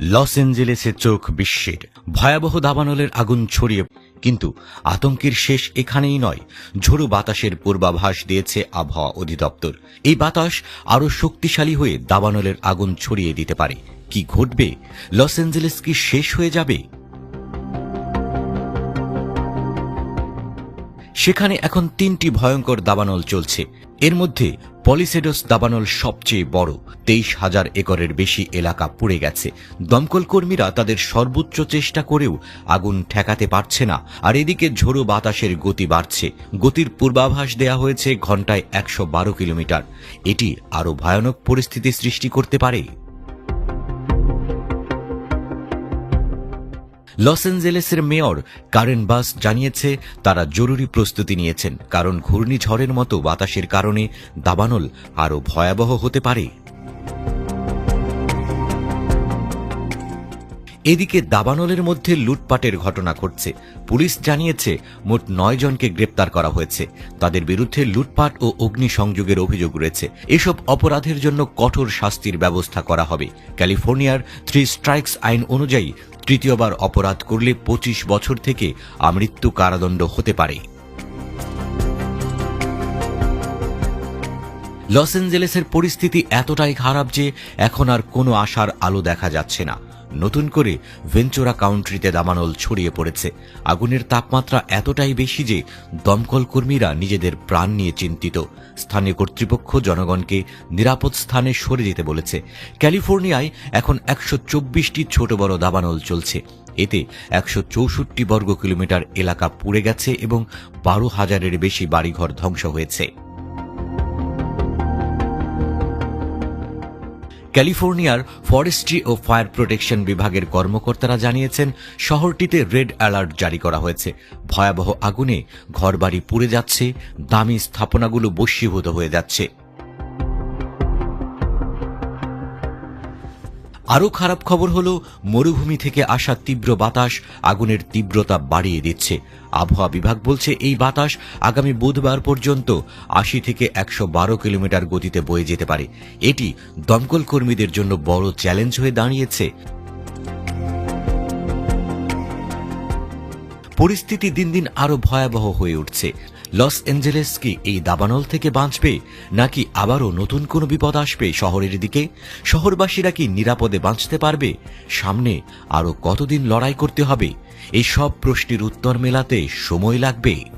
Loss এঞ্জেলেসে চোখ বিশ্বের ভয়াবহ দাবানলের আগুন ছড়িয়ে কিন্তু আতঙ্কের শেষ এখানেই নয়, ঝোড়ো বাতাসের পূর্বাভাস দিয়েছে আবহাওয়া অধিদপ্তর। এই বাতাস আরও শক্তিশালী হয়ে দাবানলের আগুন ছড়িয়ে দিতে পারে। কি ঘটবে? লস এঞ্জেলেস কি শেষ হয়ে যাবে? সেখানে এখন তিনটি ভয়ঙ্কর দাবানল চলছে। এর মধ্যে পলিসেডোস দাবানল সবচেয়ে বড়। তেইশ হাজার একরের বেশি এলাকা পুড়ে গেছে। দমকল কর্মীরা তাদের সর্বোচ্চ চেষ্টা করেও আগুন ঠেকাতে পারছে না। আর এদিকে ঝোড়ো বাতাসের গতি বাড়ছে। গতির পূর্বাভাস দেয়া হয়েছে ঘন্টায় একশো বারো কিলোমিটার। এটি আরও ভয়ানক পরিস্থিতি সৃষ্টি করতে পারে। লস অ্যাঞ্জেলেসের মেয়র কারেন বাস জানিয়েছে, তারা জরুরি প্রস্তুতি নিয়েছেন, কারণ ঘূর্ণিঝড়ের মতো বাতাসের কারণে দাবানল আরও ভয়াবহ হতে পারে। এদিকে দাবানলের মধ্যে লুটপাটের ঘটনা ঘটছে। পুলিশ জানিয়েছে, মোট নয় জনকে গ্রেপ্তার করা হয়েছে। তাদের বিরুদ্ধে লুটপাট ও অগ্নিসংযোগের অভিযোগ রয়েছে। এসব অপরাধের জন্য কঠোর শাস্তির ব্যবস্থা করা হবে। ক্যালিফোর্নিয়ার থ্রি স্ট্রাইকস আইন অনুযায়ী তৃতীয়বার অপরাধ করলে পঁচিশ বছর থেকে আমৃত্যু কারাদণ্ড হতে পারে। লস অ্যাঞ্জেলেসের পরিস্থিতি এতটাই খারাপ যে এখন আর কোনো আশার আলো দেখা যাচ্ছে না। নতুন করে ভেঞ্চোরা কাউন্ট্রিতে দামানল ছড়িয়ে পড়েছে। আগুনের তাপমাত্রা এতটাই বেশি যে দমকল কর্মীরা নিজেদের প্রাণ নিয়ে চিন্তিত। স্থানীয় কর্তৃপক্ষ জনগণকে নিরাপদ স্থানে সরে যেতে বলেছে। ক্যালিফোর্নিয়ায় এখন একশো চব্বিশটি ছোট বড় দাবানল চলছে। এতে একশো চৌষট্টি বর্গ কিলোমিটার এলাকা পুড়ে গেছে এবং বারো হাজারের বেশি বাড়িঘর ধ্বংস হয়েছে। ক্যালিফোর্নিয়ার ফরেস্ট্রি ও ফায়ার প্রোটেকশন বিভাগের কর্মকর্তারা জানিয়েছেন, শহরটিতে রেড অ্যালার্ট জারি করা হয়েছে। ভয়াবহ আগুনে ঘরবাড়ি পুড়ে যাচ্ছে, দামি স্থাপনাগুলো বস্যীভূত হয়ে যাচ্ছে। আরও খারাপ খবর হল, মরুভূমি থেকে আসা তীব্র বাতাস আগুনের তীব্রতা বাড়িয়ে দিচ্ছে। আবহাওয়া বিভাগ বলছে, এই বাতাস আগামী বুধবার পর্যন্ত আশি থেকে একশো বারো কিলোমিটার গতিতে বয়ে যেতে পারে। এটি দমকল কর্মীদের জন্য বড় চ্যালেঞ্জ হয়ে দাঁড়িয়েছে। পরিস্থিতি দিন দিন আরও ভয়াবহ হয়ে উঠছে। লস অ্যাঞ্জেলেস কি এই দাবানল থেকে বাঁচবে, নাকি আবারও নতুন কোনো বিপদ আসবে শহরের দিকে? শহরবাসীরা কি নিরাপদে বাঁচতে পারবে? সামনে আরও কতদিন লড়াই করতে হবে? এই সব প্রশ্নের উত্তর মেলাতে সময় লাগবে।